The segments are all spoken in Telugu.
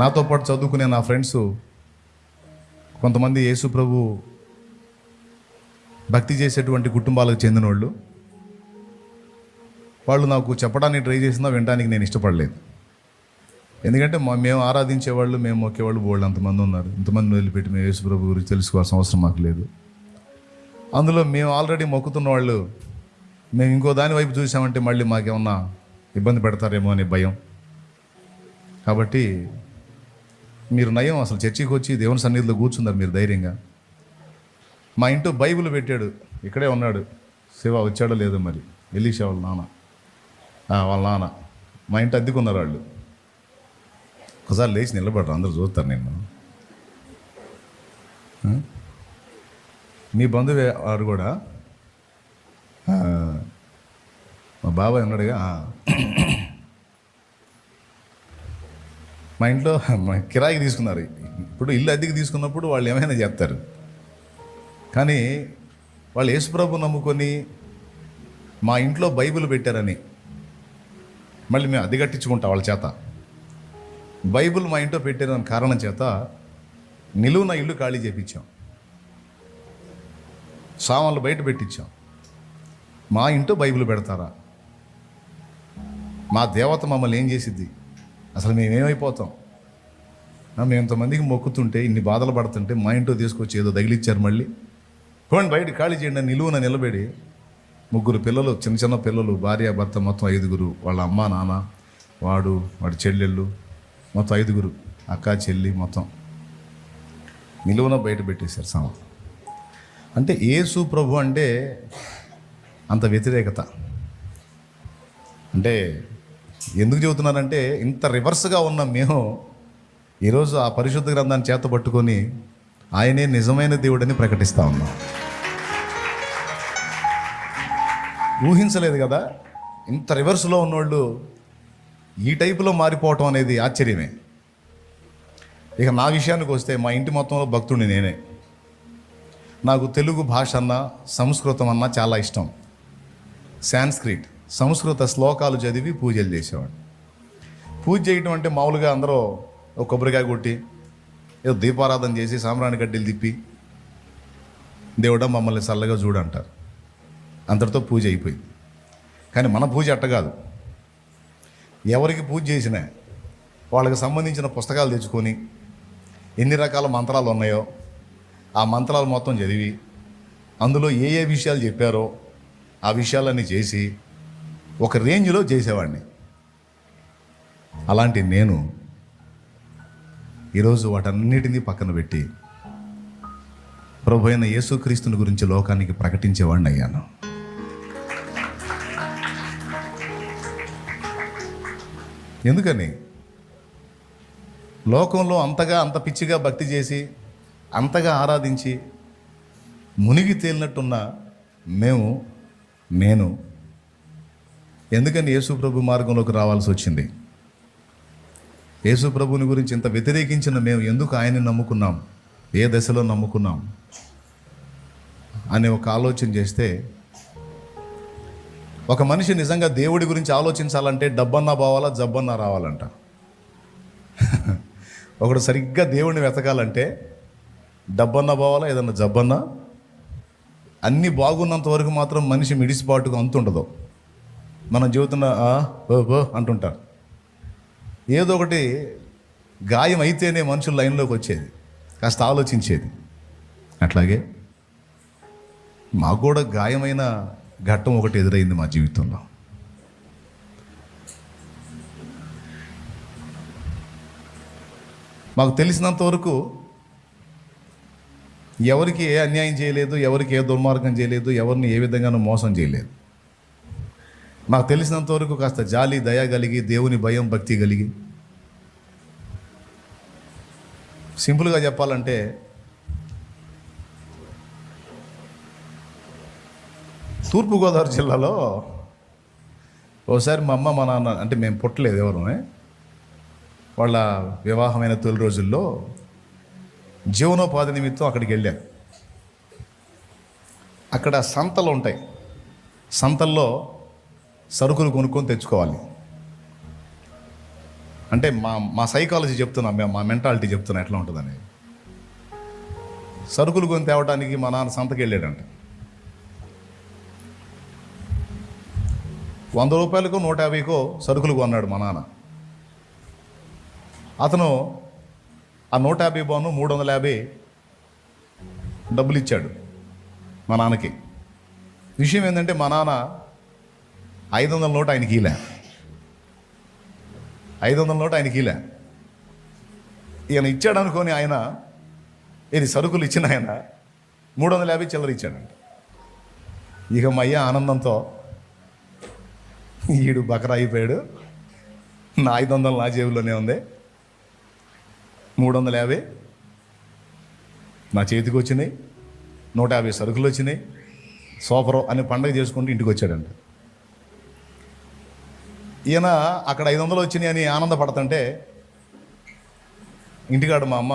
నాతో పాటు చదువుకునే నా ఫ్రెండ్స్ కొంతమంది యేసు ప్రభు భక్తి చేసేటువంటి కుటుంబాలకు చెందిన వాళ్ళు వాళ్ళు నాకు చెప్పడానికి ట్రై చేసినా వినడానికి నేను ఇష్టపడలేదు. ఎందుకంటే మా మేము ఆరాధించే వాళ్ళు మేము మొక్కేవాళ్ళు బోళ్ళు అంతమంది ఉన్నారు. ఇంతమంది వదిలిపెట్టి మేము యేసు ప్రభు గురించి తెలుసుకోవాల్సిన అవసరం మాకు లేదు. అందులో మేము ఆల్రెడీ మొక్కుతున్న వాళ్ళు మేము ఇంకో దాని వైపు చూసామంటే మళ్ళీ మాకేమన్నా ఇబ్బంది పెడతారేమో అనే భయం. కాబట్టి మీరు నయం అసలు చర్చికి వచ్చి దేవుని సన్నిధిలో కూర్చున్నారు మీరు ధైర్యంగా. మా ఇంట్లో బైబిల్ పెట్టాడు. ఇక్కడే ఉన్నాడు. శివ వచ్చాడో లేదో మరి. ఎలీషా వాళ్ళ నాన్న. వాళ్ళ నాన్న. మా ఇంటి అద్దెకున్నారు వాళ్ళు. ఒకసారి లేచి నిలబడరు అందరూ చూస్తారు నేను మీ బంధువే వాడు కూడా? మా బాబాయ్ ఉన్నాడుగా. మా ఇంట్లో మా కిరాయికి తీసుకున్నారు. ఇప్పుడు ఇల్లు అద్దెకి తీసుకున్నప్పుడు వాళ్ళు ఏమైనా చెప్తారు కానీ వాళ్ళు యేసుప్రభు నమ్ముకొని మా ఇంట్లో బైబిల్ పెట్టారని మళ్ళీ మేము అద్దె కట్టించుకుంటాం వాళ్ళ చేత. బైబిల్ మా ఇంట్లో పెట్టారని కారణం చేత నిలువున ఇల్లు ఖాళీ చేపించాం. సామాన్లు బయట పెట్టించాం. మా ఇంట్లో బైబిల్ పెడతారా? మా దేవత మమ్మల్ని ఏం చేసిద్ది? అసలు మేమేమైపోతాం? ఆ, మేము ఇంతమందికి మొక్కుతుంటే ఇన్ని బాధలు పడుతుంటే మా ఇంట్లో తీసుకొచ్చి ఏదో తగిలిచ్చారు మళ్ళీ. పోండి బయట ఖాళీ చేయండి నిలువున నిలబడి ముగ్గురు పిల్లలు చిన్న చిన్న పిల్లలు భార్య భర్త మొత్తం ఐదుగురు వాళ్ళ అమ్మ నాన్న వాడు వాడి చెల్లెళ్ళు మొత్తం ఐదుగురు అక్క చెల్లి మొత్తం. నిలువున బయట పెట్టేశారు సామాన్. అంటే యేసు ప్రభు అంటే అంత వ్యతిరేకత. అంటే ఎందుకు చెబుతున్నానంటే ఇంత రివర్స్గా ఉన్న మేము ఈరోజు ఆ పరిశుద్ధ గ్రంథాన్ని చేత పట్టుకొని ఆయనే నిజమైన దేవుడని ప్రకటిస్తూ ఉన్నాం. ఊహించలేదు కదా? ఇంత రివర్స్లో ఉన్నోళ్ళు ఈ టైపులో మారిపోవటం అనేది ఆశ్చర్యమే. ఇక నా విషయానికి వస్తే మా ఇంటి మొత్తంలో భక్తుడిని నేనే. నాకు తెలుగు భాష అన్న సంస్కృతం అన్న చాలా ఇష్టం. సాంస్క్రిట్. సంస్కృత శ్లోకాలు చదివి పూజలు చేసేవాడు పూజ చేయటం అంటే మామూలుగా అందరూ ఒక కొబ్బరికాయ కొట్టి ఏదో దీపారాధన చేసి సాంబ్రాణి గడ్డలు తిప్పి దేవుడా మమ్మల్ని చల్లగా చూడంటారు. అంతటితో పూజ అయిపోయింది. కానీ మన పూజ అట్ట కాదు. ఎవరికి పూజ చేసినా వాళ్ళకి సంబంధించిన పుస్తకాలు తెచ్చుకొని ఎన్ని రకాల మంత్రాలు ఉన్నాయో ఆ మంత్రాలు మొత్తం చదివి అందులో ఏ ఏ విషయాలు చెప్పారో ఆ విషయాలన్నీ చేసి ఒక రేంజ్లో చేసేవాడిని. అలాంటి నేను ఈరోజు వాటన్నిటినీ పక్కన పెట్టి ప్రభు అయిన యేసుక్రీస్తుని గురించి లోకానికి ప్రకటించేవాడిని అయ్యాను. ఎందుకని? లోకంలో అంతగా అంత పిచ్చిగా భక్తి చేసి అంతగా ఆరాధించి మునిగి తేలినట్టున్న మేము నేను ఎందుకని యేసు ప్రభు మార్గంలోకి రావాల్సి వచ్చింది? యేసు ప్రభుని గురించి ఇంత వ్యతిరేకించిన మేము ఎందుకు ఆయన్ని నమ్ముకున్నాం? ఏ దశలో నమ్ముకున్నాం? అనే ఒక ఆలోచన చేస్తే ఒక మనిషి నిజంగా దేవుడి గురించి ఆలోచించాలంటే డబ్బన్నా పోవాలా జబ్బన్నా రావాలంట. ఒకడు సరిగ్గా దేవుడిని వెతకాలంటే డబ్బన్నా పోవాలా ఏదన్నా జబ్బన్నా? అన్నీ బాగున్నంత వరకు మాత్రం మనిషి మిడిసిపాటుగా అంతుండదు. మనం జీవితంలో ఓ ఓ" అంటుంటారు. ఏదో ఒకటి గాయం అయితేనే మనుషులు లైన్లోకి వచ్చేది కాస్త ఆలోచించేది. అట్లాగే మాకు కూడా గాయమైన ఘట్టం ఒకటి ఎదురైంది మా జీవితంలో. మాకు తెలిసినంత వరకు ఎవరికి ఏ అన్యాయం చేయలేదు ఎవరికి ఏ దుర్మార్గం చేయలేదు ఎవరిని ఏ విధంగానూ మోసం చేయలేదు. మాకు తెలిసినంత వరకు కాస్త జాలి దయ కలిగి దేవుని భయం భక్తి కలిగి. సింపుల్గా చెప్పాలంటే తూర్పుగోదావరి జిల్లాలో ఒకసారి మా అమ్మ మా నాన్న అంటే మేము పుట్టలేదు ఎవరునే వాళ్ళ వివాహమైన తొలి రోజుల్లో జీవనోపాధి నిమిత్తం అక్కడికి వెళ్ళాం. అక్కడ సంతలు ఉంటాయి. సంతల్లో సరుకులు కొనుక్కొని తెచ్చుకోవాలి. అంటే మా మా సైకాలజీ చెప్తున్నా మేము మా మెంటాలిటీ చెప్తున్నా ఎట్లా ఉంటుందని సరుకులు కొని తేవడానికి మా నాన్న సంతకి వెళ్ళాడంట వంద రూపాయలకు నూట యాభైకో సరుకులు కొన్నాడు మా నాన్న. అతను ఆ నూట యాభై బాను మూడు వందల యాభై డబ్బులు ఇచ్చాడు మా నాన్నకి. విషయం ఏంటంటే మా నాన్న ఐదు వందల నోటు ఆయనకి ఇలా ఐదు వందల నోటు ఆయనకి ఇలా ఈయన ఇచ్చాడు అనుకొని ఆయన ఇది సరుకులు ఇచ్చిన ఆయన మూడు వందల యాభై చిల్లర ఇచ్చాడంట. ఇక మా అయ్య ఆనందంతో ఈడు బకరా అయిపోయాడు. నా ఐదు వందలు నా జేబులోనే ఉంది. మూడు వందల యాభై నా చేతికి వచ్చినాయి నూట యాభై సరుకులు వచ్చినాయి సూపరు అనే పండగ చేసుకుంటూ ఇంటికి వచ్చాడంట ఈయన అక్కడ ఐదు వందలు వచ్చినాయి అని ఆనందపడుతుంటే ఇంటికాడ మా అమ్మ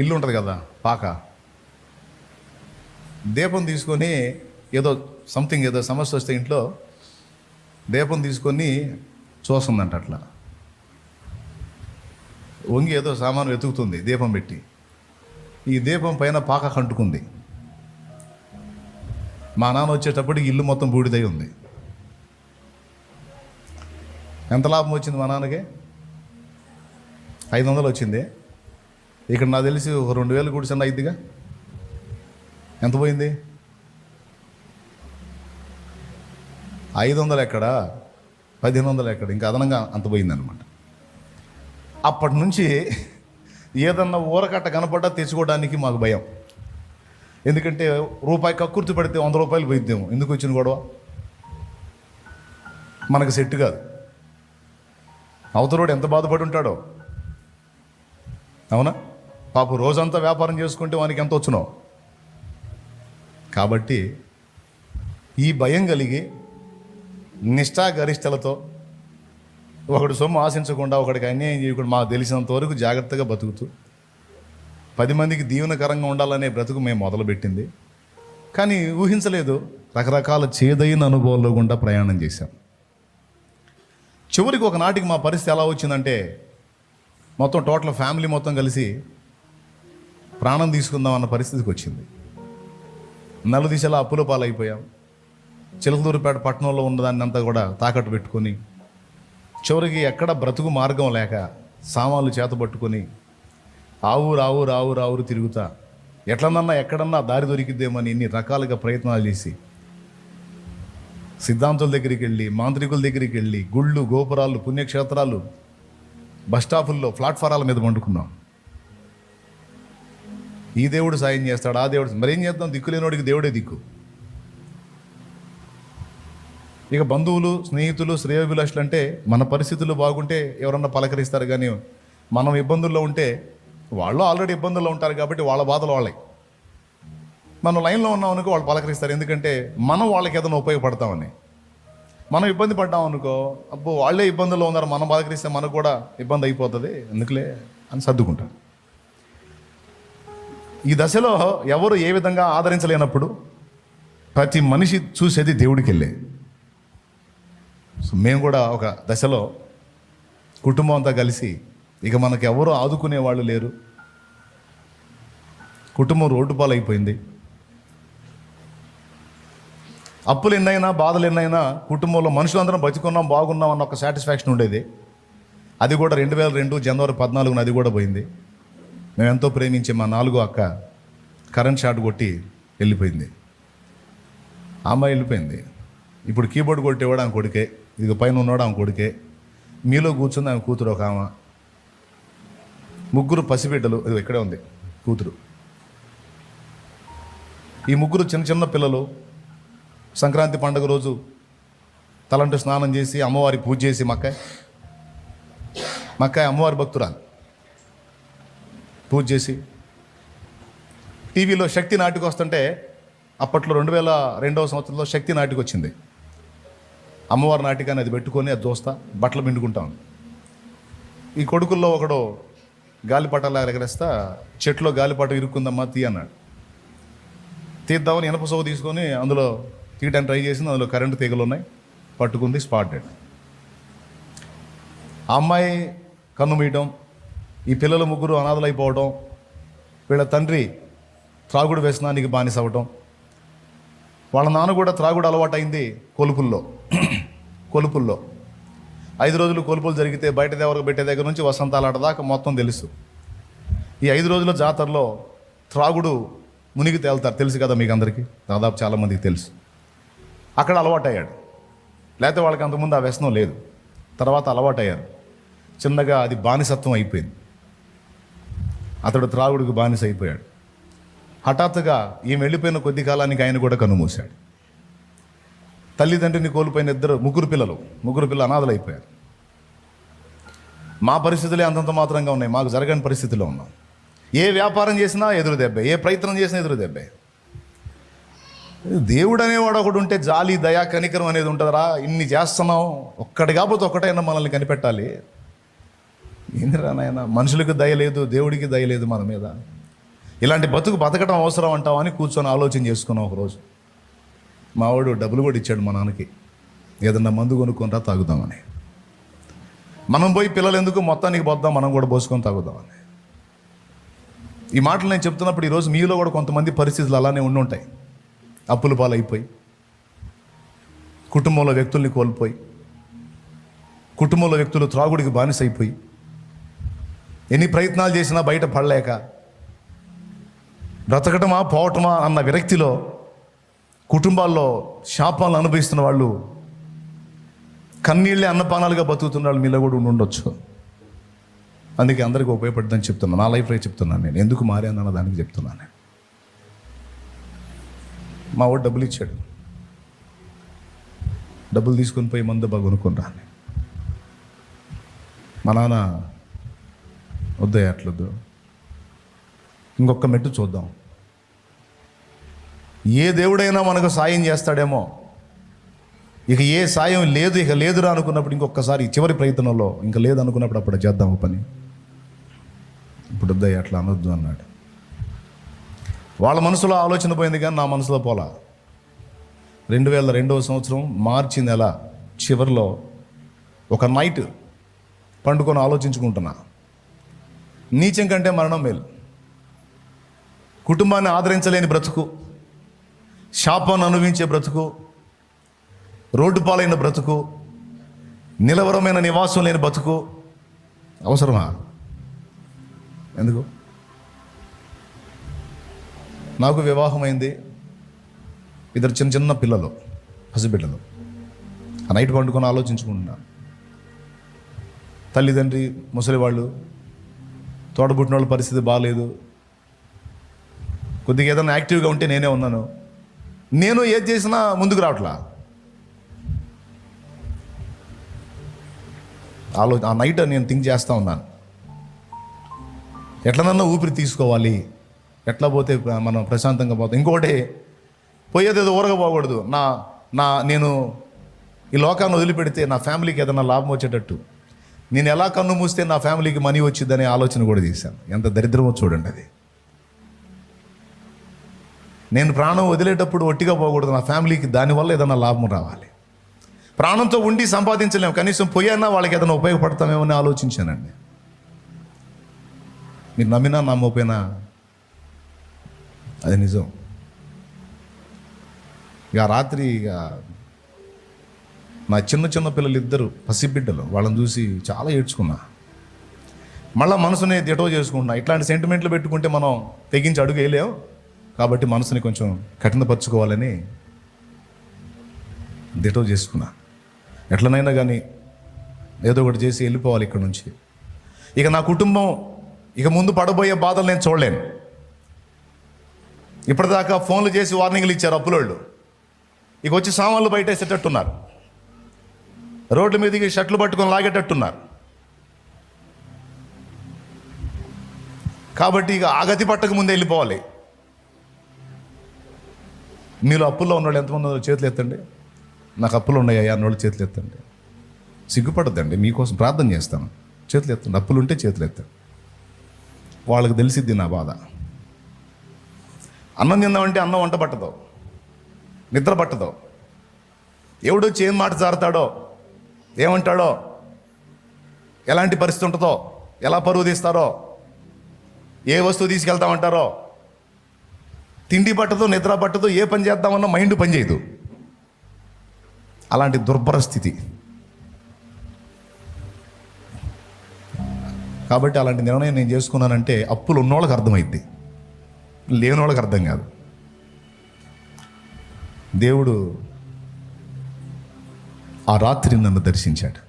ఇల్లు ఉంటుంది కదా పాక. దీపం తీసుకొని ఏదో సంథింగ్ ఏదో సమస్య వస్తే ఇంట్లో దీపం తీసుకొని చూస్తుందంట అట్లా. వంగి ఏదో సామాను వెతుకుతుంది దీపం పెట్టి. ఈ దీపం పైన పాక కంటుకుంది. మా నాన్న వచ్చేటప్పటికి ఇల్లు మొత్తం బూడిదై ఉంది. ఎంత లాభం వచ్చింది మా నాన్నకి? ఐదు వందలు వచ్చింది. ఇక్కడ నాకు తెలిసి ఒక రెండు వేలు కూడా చిన్న అయిద్దిగా. ఎంత పోయింది? ఐదు వందలు ఎక్కడ? పదిహేను వందలు ఎక్కడ? ఇంకా అదనంగా అంత పోయిందనమాట అప్పటి నుంచి ఏదన్నా ఊరకట్ట కనపడ్డా తెచ్చుకోవడానికి మాకు భయం. ఎందుకంటే రూపాయి కక్కుర్తి పడితే వంద రూపాయలు పోయిద్దేమో. ఎందుకు వచ్చిన గొడవ? మనకు సెట్ కాదు. అవతలోడు ఎంత బాధపడి ఉంటాడో. అవునా? పాప రోజంతా వ్యాపారం చేసుకుంటే వానికి ఎంత వచ్చినో. కాబట్టి ఈ భయం కలిగి నిష్ఠాగరిష్టలతో ఒకడు సొమ్ము ఆశించకుండా ఒకడికి అన్యాయం చేయకుండా మాకు తెలిసినంత వరకు జాగ్రత్తగా బతుకుతూ పది మందికి దీవెనకరంగా ఉండాలనే బ్రతుకు మేము మొదలుపెట్టింది. కానీ ఊహించలేదు రకరకాల చేదైన అనుభవాల్లో గుండా ప్రయాణం చేశాం. చివరికి ఒకనాటికి మా పరిస్థితి ఎలా వచ్చిందంటే మొత్తం టోటల్ ఫ్యామిలీ మొత్తం కలిసి ప్రాణం తీసుకుందాం అన్న పరిస్థితికి వచ్చింది. నలుదిశలా అప్పుల పాలైపోయాం. చిలకదూరుపేట పట్టణంలో ఉన్నదాన్ని అంతా కూడా తాకట్టు పెట్టుకొని చివరికి ఎక్కడ బ్రతుకు మార్గం లేక సామాన్లు చేతబట్టుకొని ఆవు రావు రావు రావు తిరుగుతా. ఎట్లనన్నా ఎక్కడన్నా దారి దొరికిద్దేమని ఇన్ని రకాలుగా ప్రయత్నాలు చేసి సిద్ధాంతుల దగ్గరికి వెళ్ళి మాంత్రికుల దగ్గరికి వెళ్ళి గుళ్ళు గోపురాలు పుణ్యక్షేత్రాలు బస్ స్టాపుల్లో ప్లాట్ఫారాల మీద వండుకున్నాం ఈ దేవుడు సాయం చేస్తాడు ఆ దేవుడు మరేం చేద్దాం? దిక్కు లేనివాడికి దేవుడే దిక్కు. ఇక బంధువులు స్నేహితులు శ్రేయోభిలాషులు అంటే మన పరిస్థితులు బాగుంటే ఎవరన్నా పలకరిస్తారు కానీ మనం ఇబ్బందుల్లో ఉంటే వాళ్ళు ఆల్రెడీ ఇబ్బందుల్లో ఉంటారు కాబట్టి వాళ్ళ బాధలు వాళ్ళే. మనం లైన్లో ఉన్నాం అనుకో వాళ్ళు పలకరిస్తారు. ఎందుకంటే మనం వాళ్ళకి ఏదైనా ఉపయోగపడతామని. మనం ఇబ్బంది పడ్డాం అనుకో అబ్బో వాళ్ళే ఇబ్బందుల్లో ఉన్నారు మనం పలకరిస్తే మనకు కూడా ఇబ్బంది అయిపోతుంది. ఎందుకులే? అని సర్దుకుంటారు. ఈ దశలో ఎవరు ఏ విధంగా ఆదరించలేనప్పుడు ప్రతి మనిషి చూసేది దేవుడికి వెళ్ళే సో మేము కూడా ఒక దశలో కుటుంబం అంతా కలిసి ఇక మనకు ఎవరు ఆదుకునే వాళ్ళు లేరు. కుటుంబం రోడ్డు పాలైపోయింది. అప్పులు ఎన్నైనా బాధలు ఎన్నైనా కుటుంబంలో మనుషులందరం బతికున్నాం బాగున్నాం అన్న ఒక సాటిస్ఫాక్షన్ ఉండేది. అది కూడా రెండు వేల రెండు జనవరి పద్నాలుగున అది కూడా పోయింది. మేము ఎంతో ప్రేమించే మా నాలుగో అక్క కరెంట్ షాట్ కొట్టి వెళ్ళిపోయింది. అమ్మాయి వెళ్ళిపోయింది. ఇప్పుడు కీబోర్డ్ కొట్టేవాడు ఆమె కొడుకే ఇది పైన ఉన్నాడు ఆమె కొడుకే. మీలో కూర్చుంది ఆమె కూతురు ఒక ఆమె. ముగ్గురు పసిబిడ్డలు ఇది ఇక్కడే ఉంది కూతురు. ఈ ముగ్గురు చిన్న చిన్న పిల్లలు సంక్రాంతి పండుగ రోజు తలంటు స్నానం చేసి అమ్మవారి పూజ చేసి మక్కాయ్ మక్కాయ్ అమ్మవారి భక్తురాలు పూజ చేసి టీవీలో శక్తి నాటికి వస్తుంటే అప్పట్లో రెండు వేల రెండవ సంవత్సరంలో శక్తి నాటికి వచ్చింది. అమ్మవారి నాటికాన్ని అది పెట్టుకొని అది దోస్తా బట్టలు పిండుకుంటాం ఈ కొడుకుల్లో ఒకడు గాలిపటాలు ఎగరేస్తా చెట్లో గాలిపట ఇరుక్కుందమ్మా తీ అన్నాడు. తీద్దామని ఇనప సోగు తీసుకొని అందులో తీయడానికి ట్రై చేసింది అందులో కరెంటు తీగలు ఉన్నాయి పట్టుకుంది స్పాట్ డెడ్ ఆ అమ్మాయి కన్ను మీయటం ఈ పిల్లలు ముగ్గురు అనాథలైపోవడం వీళ్ళ తండ్రి త్రాగుడు వ్యసనానికి బానిస అవ్వటం వాళ్ళ నాన్న కూడా త్రాగుడు అలవాటైంది కొలుపుల్లో కొలుపుల్లో. ఐదు రోజులు కోల్పోలు జరిగితే బయట దేవరకు పెట్టే దగ్గర నుంచి వసంతాలాట దాకా మొత్తం తెలుసు. ఈ ఐదు రోజుల జాతరలో త్రాగుడు మునిగి తేలుతారు. తెలుసు కదా మీకు అందరికీ దాదాపు చాలామందికి తెలుసు. అక్కడ అలవాటయ్యాడు. లేకపోతే వాళ్ళకి అంతకుముందు ఆ వ్యసనం లేదు. తర్వాత అలవాటయ్యారు. చిన్నగా అది బానిసత్వం అయిపోయింది. అతడు త్రాగుడికి బానిస అయిపోయాడు. హఠాత్తుగా ఈమె వెళ్ళిపోయిన కొద్ది కాలానికి ఆయన కూడా కన్నుమూశాడు తల్లిదండ్రిని కోల్పోయిన ఇద్దరు ముగ్గురు పిల్లలు. ముగ్గురు పిల్లలు అనాథలు అయిపోయారు మా పరిస్థితులే అంతంత మాత్రంగా ఉన్నాయి. మాకు జరగని పరిస్థితిలో ఉన్నాం. ఏ వ్యాపారం చేసినా ఎదురు దెబ్బే. ఏ ప్రయత్నం చేసినా ఎదురు దెబ్బే. దేవుడు అనేవాడు ఒకడు ఉంటే జాలి దయా కనికరం అనేది ఉంటుందిరా. ఇన్ని చేస్తున్నాం. ఒక్కటి కాకపోతే ఒక్కటైనా మనల్ని కనిపెట్టాలి. ఏందిరా నాయన? మనుషులకు దయ లేదు దేవుడికి దయ లేదు మన మీద. ఇలాంటి బతుకు బతకడం అవసరం అంటావని కూర్చొని ఆలోచన చేసుకున్నాం ఒకరోజు. మావాడు డబ్బులు కూడా ఇచ్చాడు మా నాన్నకి. ఏదన్నా మందు కొనుక్కుంటా తాగుదామని. మనం పోయి పిల్లలు ఎందుకు? మొత్తానికి పోద్దాం మనం కూడా పోసుకొని తాగుదామని. ఈ మాటలు నేను చెప్తున్నప్పుడు ఈరోజు మీలో కూడా కొంతమంది పరిస్థితులు అలానే ఉండి ఉంటాయి. అప్పుల పాలైపోయి కుటుంబంలో వ్యక్తుల్ని కోల్పోయి కుటుంబంలో వ్యక్తులు త్రాగుడికి బానిసైపోయి ఎన్ని ప్రయత్నాలు చేసినా బయట పడలేక బ్రతకటమా పోవటమా అన్న విరక్తిలో కుటుంబాల్లో శాపాలను అనుభవిస్తున్న వాళ్ళు కన్నీళ్ళే అన్నపానాలుగా బతుకుతున్న వాళ్ళు మీలో కూడా ఉండొచ్చు. అందుకే అందరికీ ఉపయోగపడుతుందని చెప్తున్నాను నా లైఫ్లో చెప్తున్నాను నేను. ఎందుకు మారానన్న దానికి చెప్తున్నాను నేను. మా వాడు డబ్బులు ఇచ్చాడు. డబ్బులు తీసుకొని పోయి మందు బాగా కొనుక్కొని మా నాన్న వద్దయ్య అట్లొద్దు. ఇంకొక మెట్టు చూద్దాం. ఏ దేవుడైనా మనకు సాయం చేస్తాడేమో? ఇక ఏ సాయం లేదు ఇక లేదురా అనుకున్నప్పుడు ఇంకొకసారి చివరి ప్రయత్నంలో ఇంకా లేదు అనుకున్నప్పుడు అప్పుడు చేద్దాం పని. ఇప్పుడు వద్దయ్య అట్లా అనొద్దు అన్నాడు. వాళ్ళ మనసులో ఆలోచన పోయింది కానీ నా మనసులో పోలా. రెండు వేల రెండవ సంవత్సరం మార్చి నెల చివరిలో ఒక నైట్ పండుకొని ఆలోచించుకుంటున్నా. నీచం కంటే మరణం మేలు. కుటుంబాన్ని ఆదరించలేని బ్రతుకు. శాపాన్ని అనుభవించే బ్రతుకు రోడ్డు పాలైన బ్రతుకు నిలవరమైన నివాసం లేని బ్రతుకు అవసరమా? ఎందుకు? నాకు వివాహమైంది ఇద్దరు చిన్న చిన్న పిల్లలు పసిబిడ్డలు. ఆ నైట్ పండుకొని ఆలోచించుకుంటున్నా. తల్లిదండ్రి ముసలి వాళ్ళు తోడబుట్టిన వాళ్ళ పరిస్థితి బాగాలేదు కొద్దిగా ఏదైనా యాక్టివ్గా ఉంటే నేనే ఉన్నాను. నేను ఏది చేసినా ముందుకు రావట్లా? ఆలో ఆ నైట్ నేను థింక్ చేస్తూ ఉన్నాను. ఎట్లనన్నా ఊపిరి తీసుకోవాలి? ఎట్లా పోతే మనం ప్రశాంతంగా పోతాం? ఇంకొకటి పోయేది ఏదో ఊరగా పోకూడదు. నా నా నేను ఈ లోకాన్ని వదిలిపెడితే నా ఫ్యామిలీకి ఏదైనా లాభం వచ్చేటట్టు. నేను ఎలా కన్ను మూస్తే నా ఫ్యామిలీకి మనీ వచ్చిందనే ఆలోచన కూడా చేశాను. ఎంత దరిద్రమో చూడండి అది. నేను ప్రాణం వదిలేటప్పుడు ఒట్టిగా పోకూడదు నా ఫ్యామిలీకి దానివల్ల ఏదైనా లాభం రావాలి. ప్రాణంతో ఉండి సంపాదించలేము కనీసం పోయన్నా వాళ్ళకి ఏదైనా ఉపయోగపడతామేమో అని ఆలోచించానండి. మీరు నమ్మినా నమ్మకపోయినా అది నిజం. ఇక రాత్రి ఇక నా చిన్న చిన్న పిల్లలు ఇద్దరు పసిబిడ్డలు వాళ్ళని చూసి చాలా ఏడ్చుకున్నా. మళ్ళీ మనసుని దిటో చేసుకుంటున్నా. ఇట్లాంటి సెంటిమెంట్లు పెట్టుకుంటే మనం తెగించి అడుగు వేయలేము కాబట్టి మనసుని కొంచెం కఠినపరచుకోవాలని దిటో చేసుకున్నా. ఎట్లనైనా కానీ ఏదో ఒకటి చేసి వెళ్ళిపోవాలి ఇక్కడ నుంచి. ఇక నా కుటుంబం ఇక ముందు పడబోయే బాధలు నేను చూడలేను. ఇప్పటిదాకా ఫోన్లు చేసి వార్నింగ్లు ఇచ్చారు అప్పులోళ్ళు. ఇక వచ్చి సామాన్లు బయటేసేటట్టున్నారు రోడ్ల మీదకి షర్ట్లు పట్టుకొని లాగేటట్టున్నారు. కాబట్టి ఇక ఆగతి పట్టక ముందే వెళ్ళిపోవాలి. మీలో అప్పుల్లో ఉన్నవాళ్ళు ఎంతమంది ఉన్నారో? చేతులు ఎత్తండి. నాకు అప్పులు ఉన్నాయా అన్నవాళ్ళు చేతులు ఎత్తండి. సిగ్గుపడద్దండి మీకోసం ప్రార్థన చేస్తాను. చేతులు ఎత్తండి. అప్పులు ఉంటే చేతులు ఎత్తండి. వాళ్ళకి తెలిసిద్ది నా బాధ. అన్నం తిందామంటే అన్నం వంట పట్టదు. నిద్ర పట్టదు. ఎవడొచ్చి ఏం మాట జారుతాడో ఏమంటాడో ఎలాంటి పరిస్థితి ఉంటుందో ఎలా పరువు తీస్తారో ఏ వస్తువు తీసుకెళ్తామంటారో తిండి పట్టదు నిద్ర పట్టదు ఏ పని చేద్దామన్నా మైండ్ పనిచేయదు అలాంటి దుర్భర స్థితి. కాబట్టి అలాంటి నిర్ణయం నేను చేసుకున్నానంటే అప్పులు ఉన్నోళ్ళకి అర్థమైద్ది. లేని వాళ్ళకి అర్థం కాదు. దేవుడు ఆ రాత్రి నన్ను దర్శించాడు.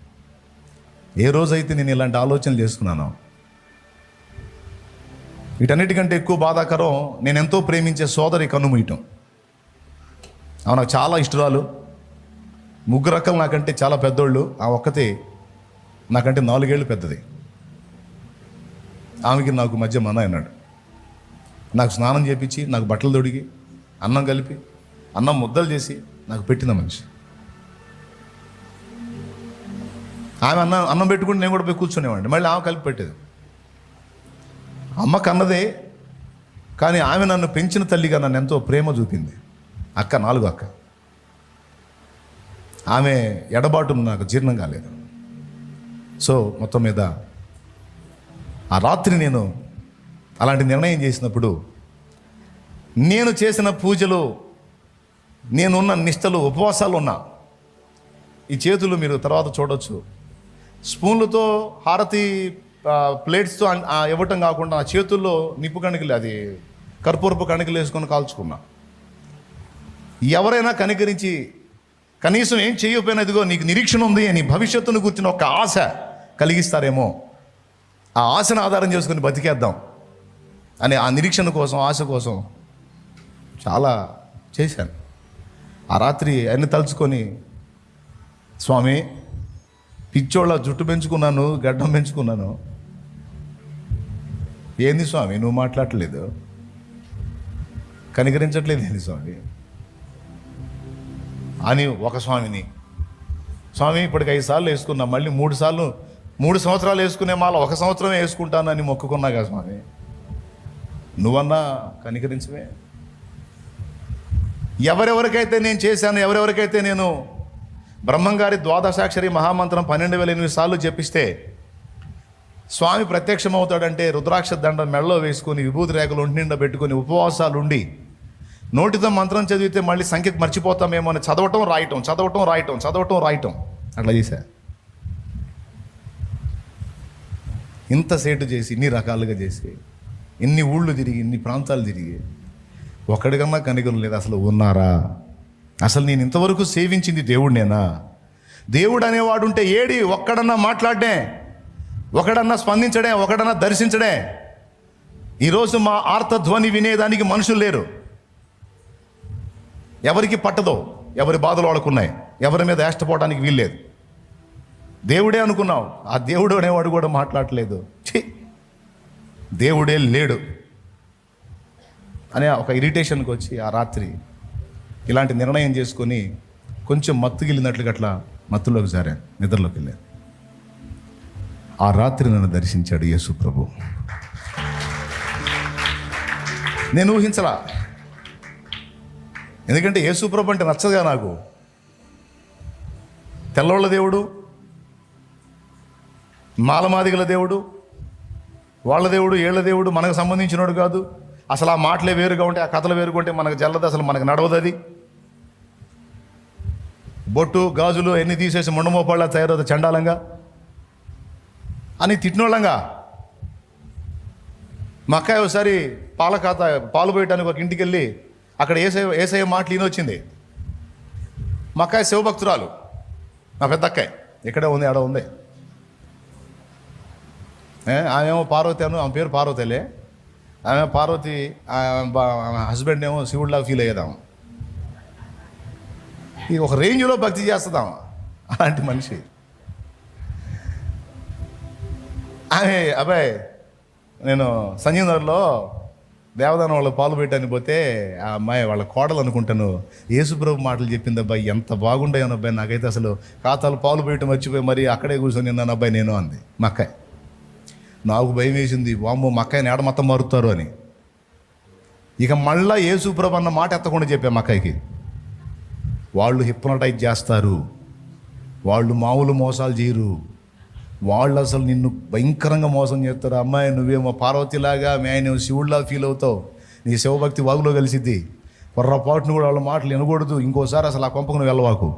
ఏ రోజైతే నేను ఇలాంటి ఆలోచనలు చేసుకున్నానో వీటన్నిటికంటే ఎక్కువ బాధాకరం నేను ఎంతో ప్రేమించే సోదరి కన్నుమూయటం ఆమె నాకు చాలా ఇష్టరాలు. ముగ్గురు అక్కలు నాకంటే చాలా పెద్దోళ్ళు. ఆ ఒక్కతే నాకంటే నాలుగేళ్ళు పెద్దది. ఆమెకి నాకు మధ్య మన అన్నాడు. నాకు స్నానం చేపించి నాకు బట్టలు తొడిగి అన్నం కలిపి అన్నం ముద్దలు చేసి నాకు పెట్టిన మనిషి. ఆమె అన్నం అన్నం పెట్టుకుని నేను కూడా పోయి కూర్చునేవాడిని. మళ్ళీ ఆమె కలిపి పెట్టేది. అమ్మ కన్నదే కానీ ఆమె నన్ను పెంచిన తల్లిగా నన్ను ఎంతో ప్రేమ చూపింది. అక్క నాలుగు అక్క. ఆమె ఎడబాటు నాకు జీర్ణం కాలేదు. సో మొత్తం మీద ఆ రాత్రి నేను అలాంటి నిర్ణయం చేసినప్పుడు నేను చేసిన పూజలు నేనున్న నిష్టలు ఉపవాసాలు ఉన్నా. ఈ చేతులు మీరు తర్వాత చూడొచ్చు. స్పూన్లతో హారతి ప్లేట్స్తో ఇవ్వటం కాకుండా నా చేతుల్లో నిప్పు కణికలు అది కర్పూరపు కణికలు వేసుకొని కాల్చుకున్నా. ఎవరైనా కనికరించి కనీసం ఏం చేయకపోయినా ఇదిగో నీకు నిరీక్షణ ఉంది అని భవిష్యత్తును గుర్చిన ఒక ఆశ కలిగిస్తారేమో. ఆ ఆశను ఆధారం చేసుకుని బతికేద్దాం. అని ఆ నిరీక్షణ కోసం ఆశ కోసం చాలా చేశాను. ఆ రాత్రి అన్ని తలుచుకొని స్వామి పిచ్చోళ్ళ జుట్టు పెంచుకున్నాను గడ్డం పెంచుకున్నాను. ఏంది స్వామి? నువ్వు మాట్లాడట్లేదు కనికరించట్లేదు ఏంది స్వామి? అని ఒక స్వామిని. స్వామి ఇప్పటికి ఐదు సార్లు వేసుకున్నా మళ్ళీ మూడు సార్లు మూడు సంవత్సరాలు వేసుకునే మాల ఒక సంవత్సరమే వేసుకుంటానని మొక్కుకున్నా కదా స్వామి. నువ్వన్నా కనికరించవే? ఎవరెవరికైతే నేను చేశాను ఎవరెవరికైతే నేను బ్రహ్మంగారి ద్వాదశాక్షరి మహామంత్రం పన్నెండు వేల ఎనిమిది సార్లు చెప్పిస్తే స్వామి ప్రత్యక్షమవుతాడంటే రుద్రాక్ష దండం మెడలో వేసుకొని విభూతి రేఖలు ఒంటి నిండా పెట్టుకొని ఉపవాసాలు ఉండి నోటితో మంత్రం చదివితే మళ్ళీ సంఖ్యకు మర్చిపోతామేమో అని చదవటం రాయటం చదవటం రాయటం చదవటం రాయటం. అట్లా చేశా. ఇంత సేటు చేసి ఇన్ని రకాలుగా చేసి ఇన్ని ఊళ్ళు తిరిగి ఇన్ని ప్రాంతాలు తిరిగి ఒక్కడికన్నా కనికరం లేదు అసలు ఉన్నారా? అసలు నేను ఇంతవరకు సేవించింది దేవుడినేనా? దేవుడు అనేవాడు ఉంటే ఏడి ఒక్కడన్నా మాట్లాడే ఒకడన్నా స్పందించడే ఒకడన్నా దర్శించడే. ఈరోజు మా ఆర్తధ్వని వినేదానికి మనుషులు లేరు. ఎవరికి పట్టదో ఎవరి బాధలు వాళ్ళకున్నాయి ఎవరి మీద ఏష్టపోవడానికి వీల్లేదు దేవుడే అనుకున్నావు ఆ దేవుడు అనేవాడు కూడా మాట్లాడలేదు. ఛీ! దేవుడే లేడు. అనే ఒక ఇరిటేషన్కి వచ్చి ఆ రాత్రి ఇలాంటి నిర్ణయం చేసుకొని కొంచెం మత్తుగిల్లినట్లుగా అట్లా మత్తులోకి జారాను నిద్రలోకి వెళ్ళాను. ఆ రాత్రి నన్ను దర్శించాడు యేసు ప్రభు. నేను ఊహించలా. ఎందుకంటే యేసు ప్రభు అంటే నచ్చదుగా నాకు. తెల్లవాళ్ళ దేవుడు మాలమాదిగల దేవుడు వాళ్ళ దేవుడు ఏళ్ళ దేవుడు మనకు సంబంధించినోడు కాదు. అసలు ఆ మాటలే వేరుగా ఉంటే ఆ కథలు వేరుగా ఉంటే మనకు జల్లదు అసలు మనకు నడవదు అది. బొట్టు గాజులు అన్నీ తీసేసి మొండమోపాళ్ళ తయారవుతుంది చండాలంగా. అని తిట్టినోళ్ళంగా. మా అక్కాయి ఒకసారి పాల ఖాత పాలు పోయటానికి ఒక ఇంటికి వెళ్ళి అక్కడ ఏసఐ ఏసఐ మాటలు ఈయన వచ్చింది. మా అక్కాయి శివభక్తురాలు మా పెద్ద అక్కాయ ఇక్కడే ఉంది ఆడ ఉంది. ఆమె ఏమో పార్వతి అను ఆమె పేరు పార్వతిలే ఆమె పార్వతి ఆమె హస్బెండ్ ఏమో శివుడిలాగా ఫీల్ అయ్యేదాము ఇది ఒక రేంజ్లో భక్తి చేస్తుందాం. అలాంటి మనిషి. ఆమె అబ్బాయి నేను సంజీవనగర్లో దేవదానం వాళ్ళు పాలు పెట్టాను పోతే ఆ అమ్మాయి వాళ్ళ కోడలు అనుకుంటాను. యేసుప్రభు మాటలు చెప్పింది అబ్బాయి ఎంత బాగుంటాయో అబ్బాయి. నాకైతే అసలు ఖాతాలు పాలు పోయటం మర్చిపోయి మరి అక్కడే కూర్చొని నిన్నాను అబ్బాయి నేను అంది మా నాకు భయం వేసింది వామ్మో మా అక్కాయిని ఏడ మొత్తం మారుతారు అని. ఇక మళ్ళా యేసుప్రభు అన్న మాట ఎత్తకుండా చెప్పా మక్కాయికి. అక్కాయికి వాళ్ళు హిప్నటైజ్ చేస్తారు. వాళ్ళు మామూలు మోసాలు చేయరు. వాళ్ళు అసలు నిన్ను భయంకరంగా మోసం చేస్తారు. అమ్మాయి నువ్వేమో పార్వతిలాగా మే నువ్వు శివుడిలా ఫీల్ అవుతావు. నీ శివభక్తి వాగులో కలిసిద్ది. పొర్రపాటును కూడా వాళ్ళ మాటలు వినకూడదు. ఇంకోసారి అసలు ఆ కొంపకు నువ్వు వెళ్ళవాకు.